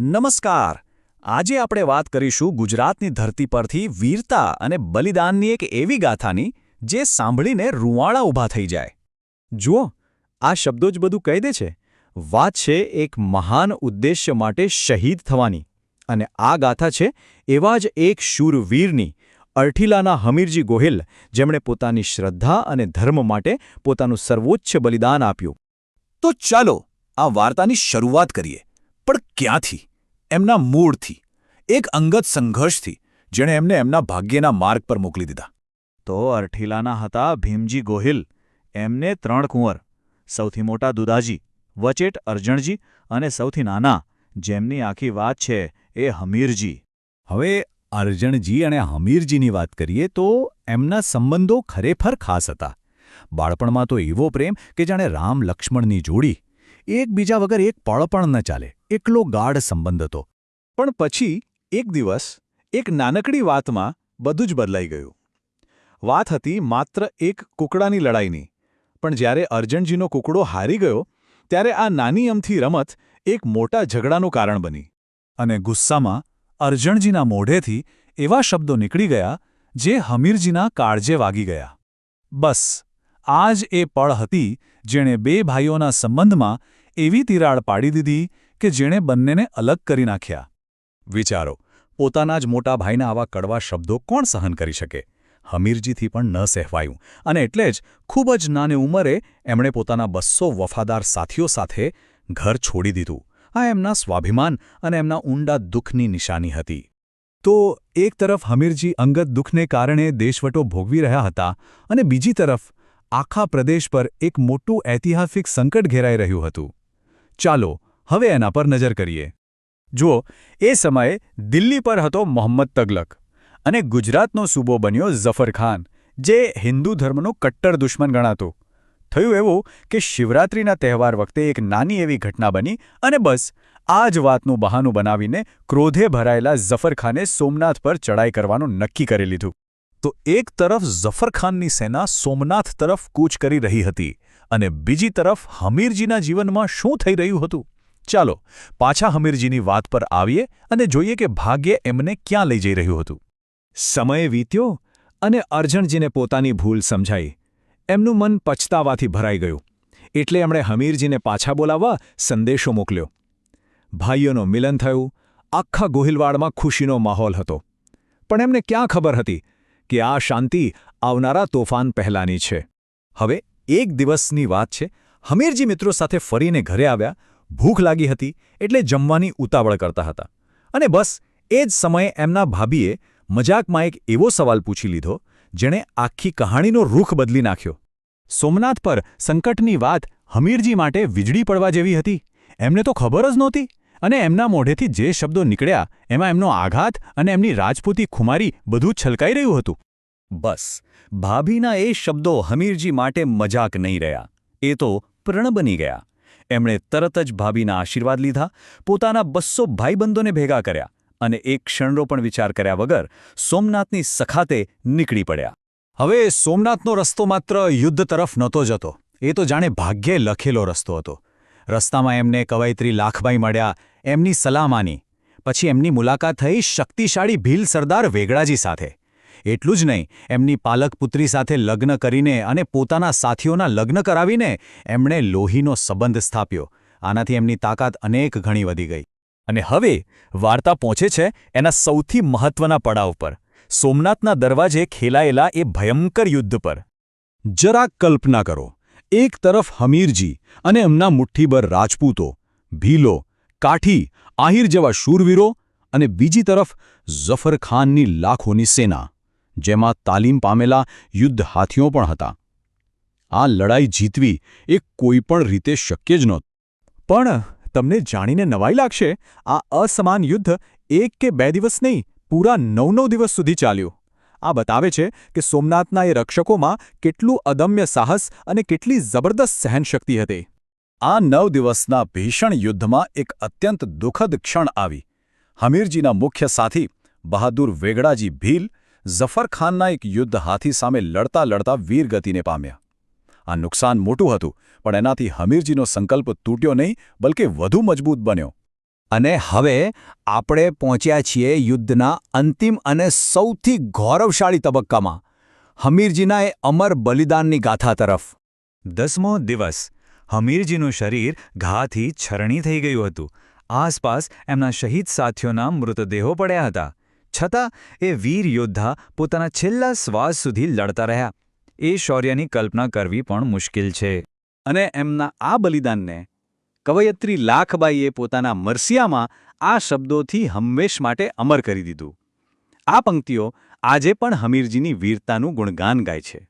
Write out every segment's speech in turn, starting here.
નમસ્કાર. આજે આપણે વાત કરીશું ગુજરાતની ધરતી પરથી વીરતા અને બલિદાનની એક એવી ગાથાની જે સાંભળીને રૂવાળા ઊભા થઈ જાય. જુઓ, આ શબ્દો જ બધું કહી દે છે. વાત છે એક મહાન ઉદ્દેશ્ય માટે શહીદ થવાની અને આ ગાથા છે એવા જ એક શૂરવીરની અર્ઠીલાના હમીરજી ગોહિલ, જેમણે પોતાની શ્રદ્ધા અને ધર્મ માટે પોતાનું સર્વોચ્ચ બલિદાન આપ્યું. તો ચાલો આ વાર્તાની શરૂઆત કરીએ. પણ ક્યાંથી? એમના મૂળથી, એક અંગત સંઘર્ષથી, જેણે એમને એમના ભાગ્યના માર્ગ પર મોકલી દીધા. તો અરઠીલાના હતા ભીમજી ગોહિલ, એમને ત્રણ કુંવર, સૌથી મોટા દુદાજી વચેટ અરજણજી અને સૌથી નાના, જેમની આખી વાત છે એ હમીરજી. હવે અરજણજી અને હમીરજીની વાત કરીએ તો એમના સંબંધો ખરેખર ખાસ હતા. બાળપણમાં તો એવો પ્રેમ કે જાણે રામ લક્ષ્મણની જોડી એકબીજા વગર એક પળ પણ ન ચાલે, એકલો ગાઢ સંબંધ હતો. પણ પછી એક દિવસ એક નાનકડી વાતમાં બધું જ બદલાઈ ગયું. વાત હતી માત્ર એક કુકડાની લડાઈની, પણ જ્યારે અર્જણજીનો કુકડો હારી ગયો, ત્યારે આ નાની અમથી રમત એક મોટા ઝઘડાનું કારણ બની અને ગુસ્સામાં અર્જણજીના મોઢેથી એવા શબ્દો નીકળી ગયા જે હમીરજીના કાળજે વાગી ગયા. બસ, આ જ એ પળ હતી જેણે બે ભાઈઓના સંબંધમાં એવી તિરાડ પાડી દીધી કે જેણે બંનેને અલગ કરી નાખ્યા. વિચારો, પોતાના જ મોટા ભાઈના આવા કડવા શબ્દો કોણ સહન કરી શકે? હમીરજીથી પણ ન સહેવાયું, અને એટલે જ ખૂબ જ નાની ઉંમરે એમણે પોતાના બસો વફાદાર સાથીઓ સાથે ઘર છોડી દીધું. આ એમના સ્વાભિમાન અને એમના ઊંડા દુઃખની નિશાની હતી. તો એક તરફ હમીરજી અંગત દુઃખને કારણે દેશવટો ભોગવી રહ્યા હતા અને બીજી તરફ આખા પ્રદેશ પર એક મોટું ઐતિહાસિક સંકટ ઘેરાઈ રહ્યું હતું. ચાલો, હવે એના પર નજર કરીએ. જુઓ, એ સમયે દિલ્હી પર હતો મોહમ્મદ તગલક અને ગુજરાતનો સૂબો બન્યો ઝફર ખાન, જે હિન્દુ ધર્મનો કટ્ટર દુશ્મન ગણાતો. થયું એવું કે શિવરાત્રિના તહેવાર વખતે એક નાની એવી ઘટના બની અને બસ, આ જ વાતનું બહાનું બનાવીને ક્રોધે ભરાયેલા ઝફરખાને સોમનાથ પર ચડાઈ કરવાનું નક્કી કરી લીધું. તો એક તરફ ઝફરખાનની સેના સોમનાથ તરફ કૂચ કરી રહી હતી અને બીજી તરફ હમીરજીના જીવનમાં શું થઈ રહ્યું હતું? ચાલો, પાછા હમીરજીની વાત પર આવીએ અને જોઈએ કે ભાગ્ય એમને ક્યાં લઈ જઈ રહ્યું હતું. સમય વીત્યો અને અર્જણજીને પોતાની ભૂલ સમજાઈ. એમનું મન પછતાવાથી ભરાઈ ગયું. એટલે એમણે હમીરજીને પાછા બોલાવવા સંદેશો મોકલ્યો. ભાઈઓનું મિલન થયું, આખા ગોહિલવાડમાં ખુશીનો માહોલ હતો. પણ એમને ક્યાં ખબર હતી કે આ શાંતિ આવનારા તોફાન પહેલાંની છે? હવે એક દિવસની વાત છે. હમીરજી મિત્રો સાથે ફરીને ઘરે આવ્યા. ભૂખ લાગી હતી એટલે જમવાની ઉતાવળ કરતા હતા. અને બસ, એ જ સમયે એમના ભાભીએ મજાકમાં એક એવો સવાલ પૂછી લીધો, જેણે આખી કહાણીનો રૂખ બદલી નાખ્યો. સોમનાથ પર સંકટની વાત હમીરજી માટે વીજળી પડવા જેવી હતી. એમને તો ખબર જ નહોતી. અને એમના મોઢેથી જે શબ્દો નીકળ્યા, એમાં એમનો આઘાત અને એમની રાજપૂતી ખુમારી બધું છલકાઈ રહ્યું હતું. બસ. ભાભીના એ શબ્દો હમીરજી માટે મજાક નહીં રહ્યા. એ તો પ્રણ બની ગયા. એમણે તરત જ ભાભીના આશીર્વાદ લીધા, પોતાના બસો ભાઈબંધોને ભેગા કર્યા અને એક ક્ષણનો પણ વિચાર કર્યા વગર સોમનાથની સખાતે નીકળી પડ્યા. હવે સોમનાથનો રસ્તો માત્ર યુદ્ધ તરફ નહોતો જતો. એ તો જાણે ભાગ્યે લખેલો રસ્તો હતો. રસ્તામાં એમને કવાયત્રી લાખભાઈ મળ્યા, એમની સલાહ માની પછી એમની મુલાકાત થઈ શક્તિશાળી ભીલ સરદાર વેગડાજી સાથે. એટલું જ નહીં, એમની પાલક પુત્રી સાથે લગ્ન કરીને અને પોતાના સાથીઓના લગ્ન કરાવીને એમણે લોહીનો સંબંધ સ્થાપ્યો. આનાથી એમની તાકાત અનેક ઘણી વધી ગઈ. અને હવે વાર્તા પહોંચે છે એના સૌથી મહત્વના પડાવ પર. સોમનાથના દરવાજે ખેલાયેલા એ ભયંકર યુદ્ધ પર. જરાક કલ્પના કરો, એક તરફ હમીરજી અને એમના મુઠ્ઠીભર રાજપૂતો, ભીલો, કાઠી, આહિર જેવા શૂરવીરો અને બીજી તરફ ઝફરખાનની લાખોની સેના. જેમાં તાલીમ પામેલા યુદ્ધ હાથીઓ પણ હતા. આ લડાઈ જીતવી એ કોઈપણ રીતે શક્ય જ નહોતું. પણ તમને જાણીને નવાઈ લાગશે, આ અસમાન યુદ્ધ એક કે બે દિવસ નહીં, પૂરા નવ નવ દિવસ સુધી ચાલ્યું. આ બતાવે છે કે સોમનાથના એ રક્ષકોમાં કેટલું અદમ્ય સાહસ અને કેટલી જબરદસ્ત સહનશક્તિ હતી. આ નવ દિવસના ભીષણ યુદ્ધમાં એક અત્યંત દુઃખદ ક્ષણ આવી. હમીરજીના મુખ્ય સાથી, બહાદુર વેગડાજી ભીલ ઝફરખાનના એક યુદ્ધ હાથી સામે લડતા લડતા વીરગતિને પામ્યા. આ નુકસાન મોટું હતું, પણ એનાથી હમીરજીનો સંકલ્પ તૂટ્યો નહીં, બલકે વધુ મજબૂત બન્યો. અને હવે આપણે પહોંચ્યા છીએ યુદ્ધના અંતિમ અને સૌથી ગૌરવશાળી તબક્કામાં. હમીરજીના એ અમર બલિદાનની ગાથા તરફ. દસમો દિવસ. હમીરજીનું શરીર ઘાથી છરણી થઈ ગયું હતું. આસપાસ એમના શહીદ સાથીઓના મૃતદેહો પડ્યા હતા. છતાં એ વીર યોદ્ધા પોતાના છેલ્લા શ્વાસ સુધી લડતા રહ્યા. એ શૌર્યની કલ્પના કરવી પણ મુશ્કેલ છે. અને એમના આ બલિદાનને કવયત્રી લાખબાઈએ પોતાના મરસિયામાં આ શબ્દોથી હંમેશ માટે અમર કરી દીધું. આ પંક્તિઓ આજે પણ હમીરજીની વીરતાનું ગુણગાન ગાય છે.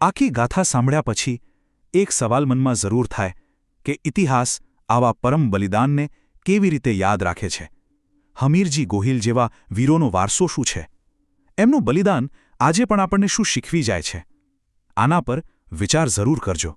આખી ગાથા સાંભળ્યા પછી એક સવાલ મનમાં જરૂર થાય કે ઇતિહાસ આવા પરમ બલિદાનને કેવી રીતે યાદ રાખે છે? હમીરજી ગોહિલ જેવા વીરોનો વારસો શું છે? એમનું બલિદાન આજે પણ આપણને શું શીખવી જાય છે? આના પર વિચાર જરૂર કરજો.